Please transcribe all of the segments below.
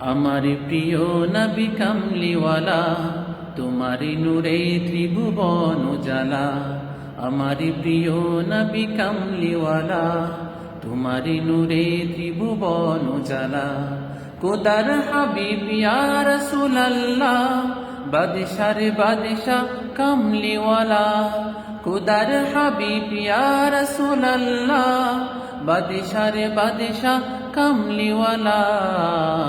আমার প্রিয় নবী কামলিওয়ালা, তোমারি নূরে ত্রিভুবন জালা আমার প্রিয় নবী কামলিওয়ালা, তোমারি নূরে ত্রিভুবন জালা কোদার হাবিব ইয়া রাসূলুল্লাহ, বাদশার বাদশা কামলিওয়ালা। কোদার হাবিব ইয়া রাসূলুল্লাহ, বাদশার বাদশা কামলিওয়ালা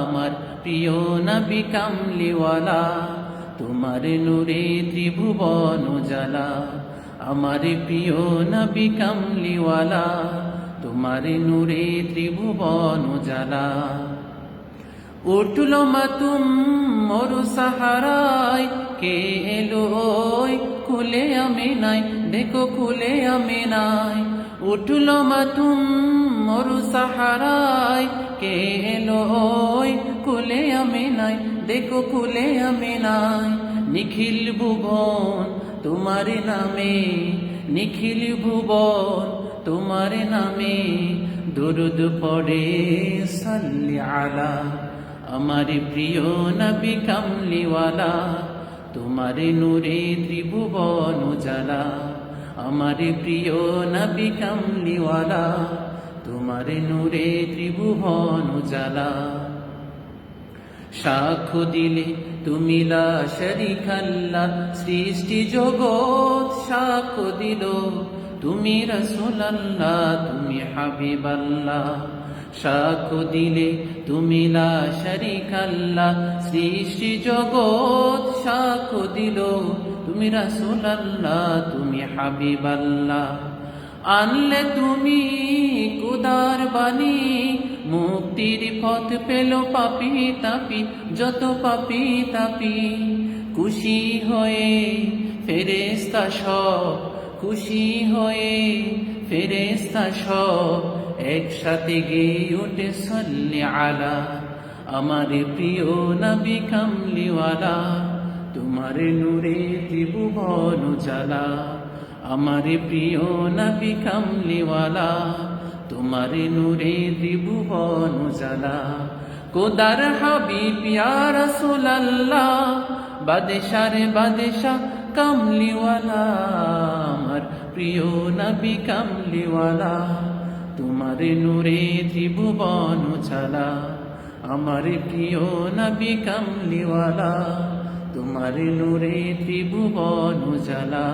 আমার প্রিয় নবী কামলিওয়ালা তোমার নূরে ত্রিভুবন জালা আমার প্রিয় নবী কামলিওয়ালা তোমার নূরে ত্রিভুবন জালা উঠল মাতুম মরু সাহারায়, কে এলো ওই খুলে আমি নাই দেখো খুলে আমি নাই উঠল মাতুম মরু সাহারায়, কে এলো ওই খুলে আমি নাই, দেখো খুলে আমি নাই। নিখিল ভুবন, তোমার নামে। নিখিল ভুবন, তোমার নামে। দুরুদ পড়ে, সাল্লি আলা। আমার প্রিয় নবী কামলিওয়ালা, তোমার নূরে ত্রিভুবন জালা আমার প্রিয় নবী কামলিওয়ালা তোমার নূরে ত্রিভুবন জালা সাক্ষ্য দিলে তুমি লা শরিকাল্লা সৃষ্টি জগৎ সাক্ষ্য দিল। তুমি রসুলাল্লাহ, তুমি হাবিবাল্লাহ। সাক্ষ্য দিলে তুমি লা শরিকাল্লা সৃষ্টি জগৎ সাক্ষ্য দিল। তুমি রসুলাল্লাহ, তুমি হাবিবাল্লাহ। আনলে তুমি কুদার বাণী, মুক্তির পথ পেল পাপি তাপি, যত পাপি তাপি। খুশি হয়ে ফেরেস্তা সব, খুশি হয়ে ফেরেস্তা সব, একসাথে গিয়ে উঠে সল্লি আলা, আমার প্রিয় নবী কামলিওয়ালা। তোমার নূরে ত্রিভুবন জালা আমার প্রিয় নবী কামলিওয়ালা, তোমার নূরে ত্রিভুবন জালা কোদার হাবিব ইয়া রাসূলুল্লাহ, বাদশার বাদশা কামলিওয়ালা, আমার প্রিয় নবী কামলিওয়ালা, তোমার নূরে ত্রিভুবন জালা আমার প্রিয় নবী কামলিওয়ালা। তোমার নূরে ত্রিভুবন জালা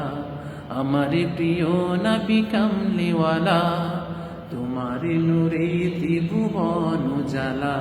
আমার প্রিয় নবী কামলিওয়ালা তোমার নূরে ত্রিভুবন জালা